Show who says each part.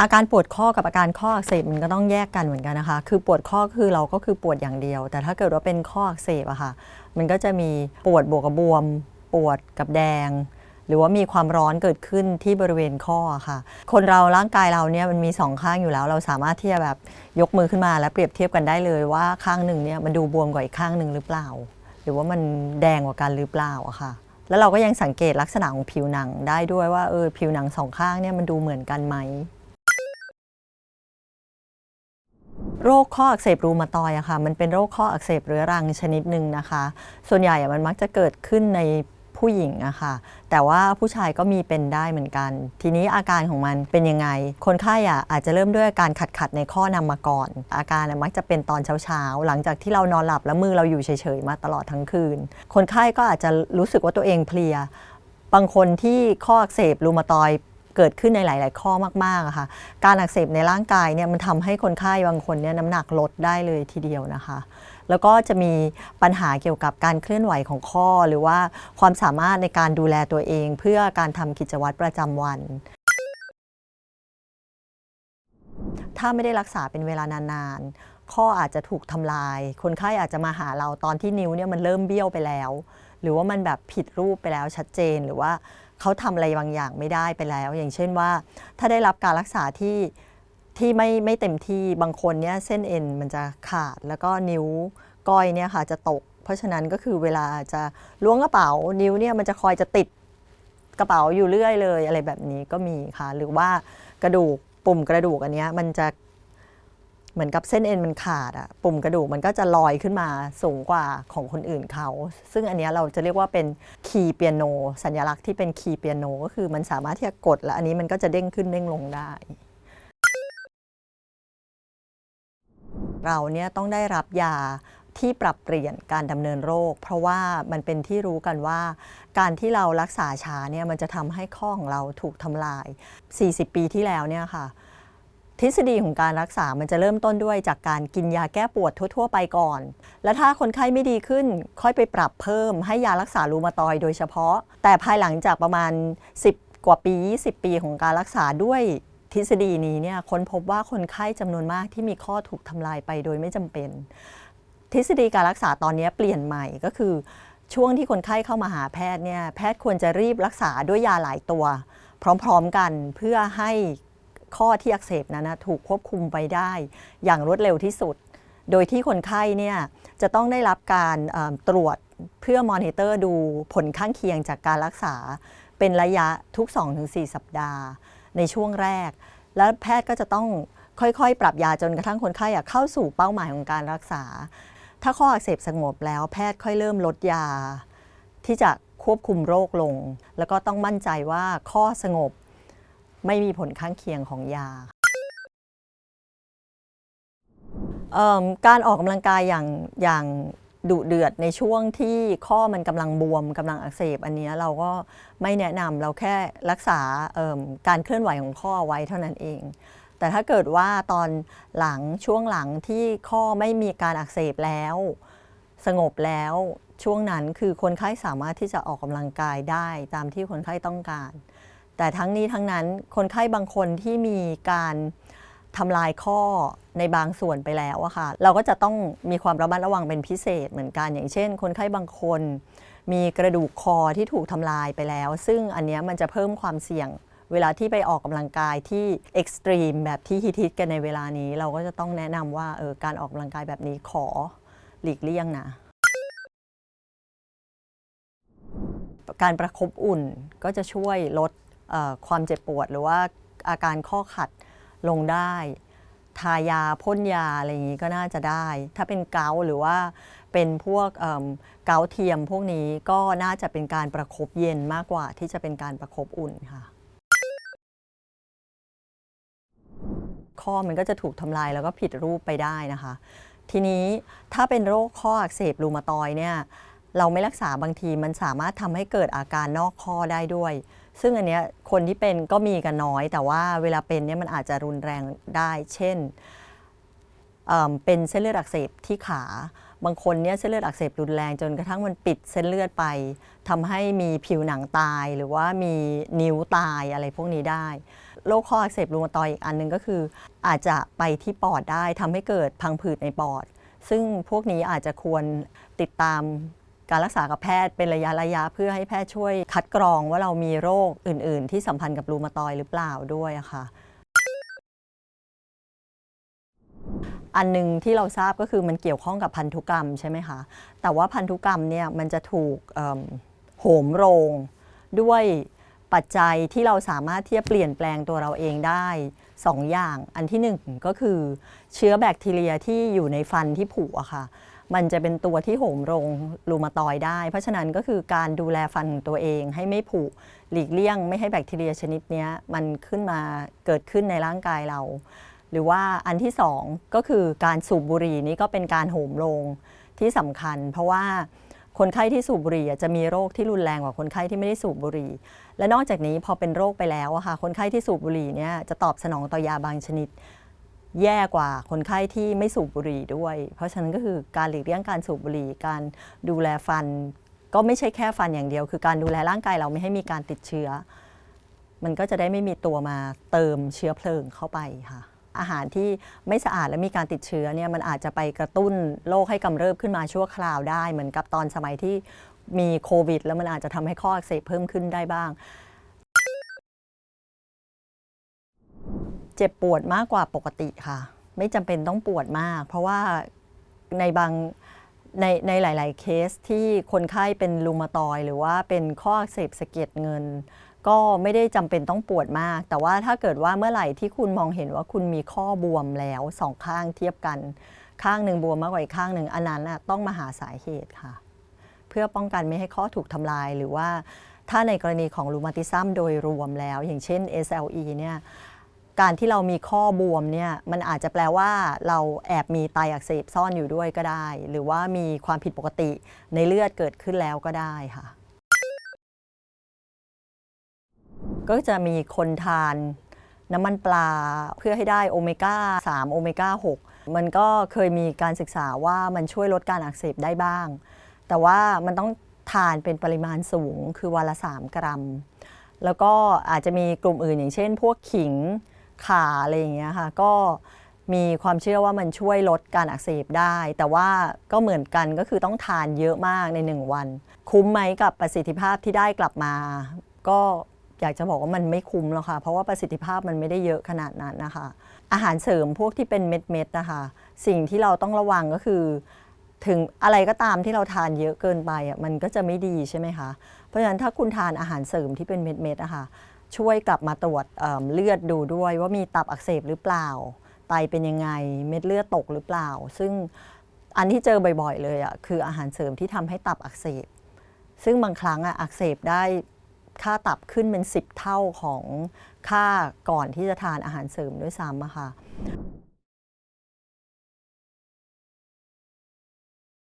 Speaker 1: อาการปวดข้อกับอาการข้ออักเสบมันก็ต้องแยกกันเหมือนกันนะคะ คือปวดข้อคือเราก็คือปวดอย่างเดียว แต่ถ้าเกิดว่าเป็นข้ออักเสบอะค่ะ มันก็จะมีปวดบวกกับบวม ปวดกับแดง หรือว่ามีความร้อนเกิดขึ้นที่บริเวณข้อค่ะ คนเราร่างกายเราเนี่ยมันมีสองข้างอยู่แล้ว เราสามารถที่จะแบบยกมือขึ้นมาแล้วเปรียบเทียบกันได้เลยว่าข้างหนึ่งเนี่ยมันดูบวมกว่าอีกข้างหนึ่งหรือเปล่า หรือว่ามันแดงกว่ากันหรือเปล่าอะค่ะแล้วเราก็ยังสังเกตลักษณะของผิวหนังได้ด้วยว่าเออผิวหนังสองข้างเนี่ยมันดูเหมือนกันไหม โรคข้ออักเสบรูมาตอย์อะค่ะมันเป็นโรคข้ออักเสบเรื้อรังชนิดหนึ่งนะคะ ส่วนใหญ่อะมันมักจะเกิดขึ้นในผู้หญิงอะค่ะ แต่ว่าผู้ชายก็มีเป็นได้เหมือนกัน ทีนี้อาการของมันเป็นยังไง คนไข้อะอาจจะเริ่มด้วยอาการขัดขัดในข้อนำมาก่อน อาการอะมักจะเป็นตอนเช้าๆ หลังจากที่เรานอนหลับแล้วมือเราอยู่เฉยๆมาตลอดทั้งคืน คนไข้ก็อาจจะรู้สึกว่าตัวเองเพลีย บางคนที่ข้ออักเสบรูมาตอย์ เกิดขึ้นในหลาย ๆ ข้อมากๆะค่ะ การอักเสบในร่างกายเนี่ยมันทำให้คนไข้บางคนเนี่ยน้ำหนักลดได้เลยทีเดียวนะคะ แล้วก็จะมีปัญหาเกี่ยวกับการเคลื่อนไหวของข้อ หรือว่าความสามารถในการดูแลตัวเอง เพื่อการทำกิจวัตรประจำวัน ถ้าไม่ได้รักษาเป็นเวลานานๆข้ออาจจะถูกทำลาย คนไข้อาจจะมาหาเราตอนที่นิ้วเนี่ยมันเริ่มเบี้ยวไปแล้ว หรือว่ามันแบบผิดรูปไปแล้วชัดเจนหรือว่า เขาทำอะไรบางอย่างไม่ได้ไปแล้ว อย่างเช่นว่า ถ้าได้รับการรักษาที่ที่ไม่ไม่เต็มที่บางคนเนี่ยเส้นเอ็นมันจะขาดแล้วก็นิ้วก้อยเนี่ยค่ะจะตก เพราะฉะนั้นก็คือเวลาจะล้วงกระเป๋านิ้วเนี่ยมันจะคอยจะติดกระเป๋าอยู่เรื่อยเลย อะไรแบบนี้ก็มีค่ะ หรือว่ากระดูกปุ่มกระดูกอันนี้มันจะ เหมือนกับเส้นเอ็นมันขาดอะปุ่มกระดูกมันก็จะลอยขึ้นมาสูงกว่าของคนอื่นเขา ซึ่งอันนี้เราจะเรียกว่าเป็นคีย์เปียโน สัญลักษณ์ที่เป็นคีย์เปียโนก็คือมันสามารถที่จะกด แล้วอันนี้มันก็จะเด้งขึ้นเด้งลงได้ เราเนี่ยต้องได้รับยาที่ปรับเปลี่ยนการดำเนินโรค เพราะว่ามันเป็นที่รู้กันว่า การที่เรารักษาช้าเนี่ยมันจะทำให้ข้อของเราถูกทำลาย 40 ปีที่แล้วเนี่ยค่ะ ทฤษฎีของการรักษา มันจะเริ่มต้นด้วยจากการกินยาแก้ปวดทั่ว ๆ ไปก่อน และถ้าคนไข้ไม่ดีขึ้น ค่อยไปปรับเพิ่มให้ยารักษารูมาตอยโดยเฉพาะ แต่ภายหลังจากประมาณ 10 กว่าปี 20 ปีของการรักษาด้วยทฤษฎีนี้เนี่ยค้นพบว่าคนไข้จำนวนมากที่มีข้อถูกทำลายไปโดยไม่จำเป็น ทฤษฎีการรักษาตอนนี้เปลี่ยนใหม่ก็คือ ช่วงที่คนไข้เข้ามาหาแพทย์เนี่ยแพทย์ควรจะรีบรักษาด้วยยาหลายตัว พร้อมๆกันเพื่อให้ ข้อที่อักเสบนั้นนะถูกควบคุมไปได้ อย่างรวดเร็วที่สุด โดยที่คนไข้เนี่ยจะต้องได้รับการตรวจเพื่อมอนิเตอร์ดูผลข้างเคียงจากการรักษา เป็นระยะทุก 2-4 สัปดาห์ ในช่วงแรก แล้วแพทย์ก็จะต้องค่อยๆ ปรับยาจนกระทั่งคนไข้เข้าสู่เป้าหมายของการรักษา ถ้าข้ออักเสบสงบแล้วแพทย์ค่อยเริ่มลดยา ที่จะควบคุมโรคลง แล้วก็ต้องมั่นใจว่าข้อสงบ ไม่มีผลข้างเคียงของยาการออกกำลังกายอย่างอย่างดุเดือดในช่วงที่ข้อมันกำลังบวมกำลังอักเสบอันนี้เราก็ไม่แนะนำเราแค่รักษาการเคลื่อนไหวของข้อไว้เท่านั้นเอง แต่ถ้าเกิดว่าตอนหลังช่วงหลังที่ข้อไม่มีการอักเสบแล้ว สงบแล้วช่วงนั้นคือคนไข้สามารถที่จะออกกำลังกายได้ตามที่คนไข้ต้องการ แต่ทั้งนี้ทั้งนั้นคนไข้บางคนที่มีการทำลายข้อในบางส่วนไปแล้วอะค่ะเราก็จะต้องมีความระมัดระวังเป็นพิเศษเหมือนกันอย่างเช่น คนไข้บางคน มีกระดูกคอที่ถูกทำลายไปแล้ว ซึ่งอันนี้มันจะเพิ่มความเสี่ยง เวลาที่ไปออกกำลังกายที่เอ็กซ์ตรีมแบบที่ฮิตๆกันในเวลานี้ เราก็จะต้องแนะนำว่าเออการออกกำลังกายแบบนี้ขอหลีกเลี่ยงนะการประคบอุ่นก็จะช่วยลด ความเจ็บปวดหรือว่าอาการข้อขัดลงได้ ทายาพ่นยาอะไรอย่างนี้ก็น่าจะได้ ถ้าเป็นเกาหรือว่าเป็นพวกเกาเทียมพวกนี้ก็น่าจะเป็นการประคบเย็นมากกว่าที่จะเป็นการประคบอุ่นค่ะข้อมันก็จะถูกทำลายแล้วก็ผิดรูปไปได้นะคะ ทีนี้ถ้าเป็นโรคข้ออักเสบรูมาตอยเนี่ย เราไม่รักษาบางทีมันสามารถทำให้เกิดอาการนอกข้อได้ด้วย ซึ่งอันเนี้ยคนที่เป็นก็มีกันน้อย แต่ว่าเวลาเป็นเนี่ยมันอาจจะรุนแรงได้ เช่นเเป็นเส้นเลือดอักเสบที่ขา บางคนเนี่ยเส้นเลือดอักเสบรุนแรงจนกระทั่งมันปิดเส้นเลือดไปทำให้มีผิวหนังตายหรือว่ามีนิ้วตายอะไรพวกนี้ได้โรคข้ออักเสบรูมาตอยอีกอันหนึงก็คือ อาจจะไปที่ปอดได้ทำให้เกิดพังผืดในปอด ซึ่งพวกนี้อาจจะควรติดตาม การรักษากับแพทย์เป็นระยะระยะเพื่อให้แพทย์ช่วยคัดกรองว่าเรามีโรคอื่น ๆ ที่สัมพันธ์กับรูมาตอยหรือเปล่าด้วยอะค่ะ อันหนึ่งที่เราทราบก็คือมันเกี่ยวข้องกับพันธุกรรมใช่ไหมคะ แต่ว่าพันธุกรรมเนี่ยมันจะถูกโหมโรงด้วยปัจจัยที่เราสามารถที่จะเปลี่ยนแปลงตัวเราเองได้สองอย่าง อันที่หนึ่งก็คือเชื้อแบคทีเรียที่อยู่ในฟันที่ผุอะค่ะ มันจะเป็นตัวที่โหมโรงรูมาตอยได้ เพราะฉะนั้นก็คือการดูแลฟันของตัวเองให้ไม่ผุหลีกเลี่ยง ไม่ให้แบคทีเรียชนิดนี้มันขึ้นมาเกิดขึ้นในร่างกายเรา หรือว่าอันที่สองก็คือการสูบบุหรี่นี่ก็เป็นการโหมโรงที่สำคัญ เพราะว่าคนไข้ที่สูบบุหรี่จะมีโรคที่รุนแรงกว่าคนไข้ที่ไม่ได้สูบบุหรี่ และนอกจากนี้พอเป็นโรคไปแล้วอะค่ะคนไข้ที่สูบบุหรี่เนี่ยจะตอบสนองต่อยาบางชนิด แย่กว่าคนไข้ที่ไม่สูบบุหรี่ด้วย เพราะฉะนั้นก็คือการหลีกเลี่ยงการสูบบุหรี่การดูแลฟัน ก็ไม่ใช่แค่ฟันอย่างเดียว คือการดูแลร่างกายเราไม่ให้มีการติดเชื้อ มันก็จะได้ไม่มีตัวมาเติมเชื้อเพลิงเข้าไปค่ะ อาหารที่ไม่สะอาดและมีการติดเชื้อเนี่ยมันอาจจะไปกระตุ้นโรคให้กำเริบขึ้นมาชั่วคราวได้ เหมือนกับตอนสมัยที่มีโควิด แล้วมันอาจจะทำให้ข้ออักเสบเพิ่มขึ้นได้บ้าง เจ็บปวดมากกว่าปกติค่ะ ไม่จำเป็นต้องปวดมาก เพราะว่าในบางในในหลาย ๆ เคสที่คนไข้เป็นรูมาตอยหรือว่าเป็นข้ออักเสบสะเก็ดเงิน ก็ไม่ได้จำเป็นต้องปวดมาก แต่ว่าถ้าเกิดว่าเมื่อไหร่ที่คุณมองเห็นว่าคุณมีข้อบวมแล้วสองข้างเทียบกัน ข้างหนึ่งบวมมากกว่าอีกข้างหนึ่งอันนั้นนะต้องมาหาสาเหตุค่ะ เพื่อป้องกันไม่ให้ข้อถูกทำลายหรือว่าถ้าในกรณีของรูมาติซัมโดยรวมแล้ว อย่างเช่น SLE เนี่ย การที่เรามีข้อบวมเนี่ยมันอาจจะแปลว่าเราแอบมีไตอักเสบซ่อนอยู่ด้วยก็ได้ หรือว่ามีความผิดปกติในเลือดเกิดขึ้นแล้วก็ได้ค่ะ ก็จะมีคนทานน้ำมันปลาเพื่อให้ได้โอเมก้า 3 โอเมก้า 6 มันก็เคยมีการศึกษาว่ามันช่วยลดการอักเสบได้บ้าง แต่ว่ามันต้องทานเป็นปริมาณสูงคือวันละ 3 กรัม แล้วก็อาจจะมีกลุ่มอื่นอย่างเช่น พวกขิง ขาอะไรอย่างเงี้ยค่ะก็มีความเชื่อว่ามันช่วยลดการอักเสบได้ แต่ว่าก็เหมือนกันก็คือต้องทานเยอะมากใน 1 วัน คุ้มไหมกับประสิทธิภาพที่ได้กลับมา ก็อยากจะบอกว่ามันไม่คุ้มหรอกค่ะ เพราะว่าประสิทธิภาพมันไม่ได้เยอะขนาดนั้นนะคะ อาหารเสริมพวกที่เป็นเม็ดๆนะคะ สิ่งที่เราต้องระวังก็คือ ถึงอะไรก็ตามที่เราทานเยอะเกินไปอะมันก็จะไม่ดีใช่ไหมคะ เพราะฉะนั้นถ้าคุณทานอาหารเสริมที่เป็นเม็ดๆอะคะ ช่วยกลับมาตรวจเเลือดดูด้วยว่ามีตับอักเสบหรือเปล่า ไตเป็นยังไงเม็ดเลือดตกหรือเปล่า ซึ่งอันที่เจอบ่อยๆ เลยอะคืออาหารเสริมที่ทำให้ตับอักเสบ ซึ่งบางครั้งอะอักเสบได้ค่าตับขึ้นเป็น 10 เท่าของค่าก่อนที่จะทานอาหารเสริมด้วยซ้ำอะค่ะ